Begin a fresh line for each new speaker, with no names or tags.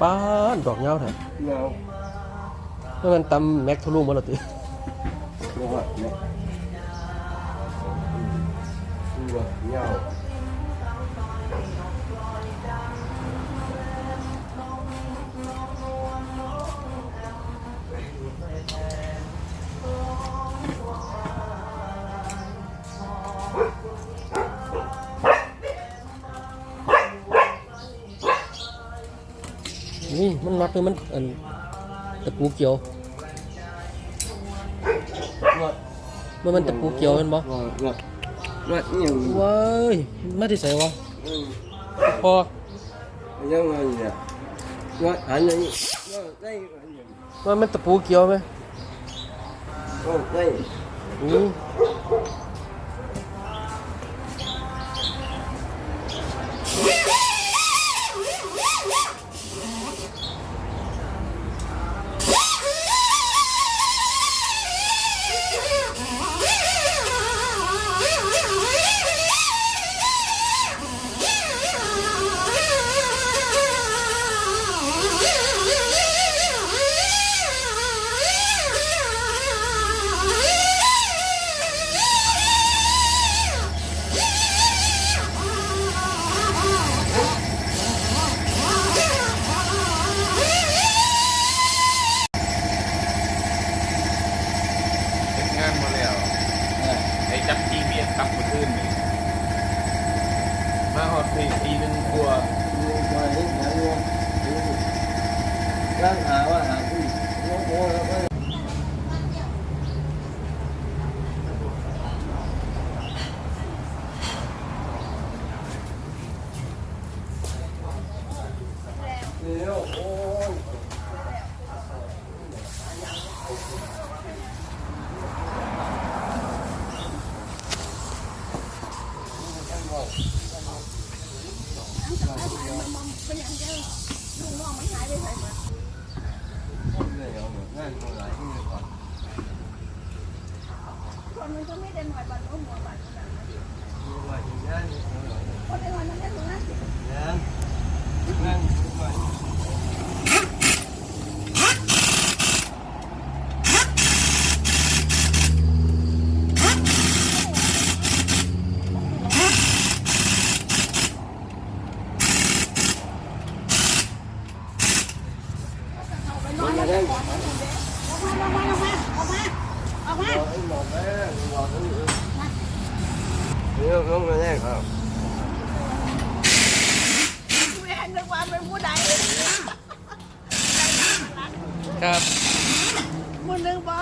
ป้านดอกเงาแท้
เงา
เมื่อกันตำแม็กทะลุมาแล้วติ
ดอกเงา
นี่มันน็อตคือมันอันตะปูเกี่ยว
ว่า
เมื่อมันตะปูเกี่ยวแมันบ่
ว่าว่าว่าเนี่ย
ว้ายมาที่ไสวะพอ
ยังไงเนี่ยว่าอันนี้ว่าได้อันนี้
ว่ามันตะปูเกี่ยวไหม
ว่าได้
อืม
จีเบียกลับมาขึ้นนี่มาฮอดทีทีหนึงกลัว
ว่าได้ไหนว่าร่างหาว่าหาผู้โอ้โหแล้วก็เดี๋ยวโอ้ ย
คนมันก็ไม่ได้หน่อยบันก็หัวบันขนาดนั้นคนในวันนั้นได้รู้นะ
มันมาได้
ออกมาออกมาออกมาออกมาออกมา
หมดแล้วหมดแล้ เดี๋ยวลงมาแน่ครับ
แม่นึกว่าเป็นผู้ใด
ครับ
มึงนึกว่า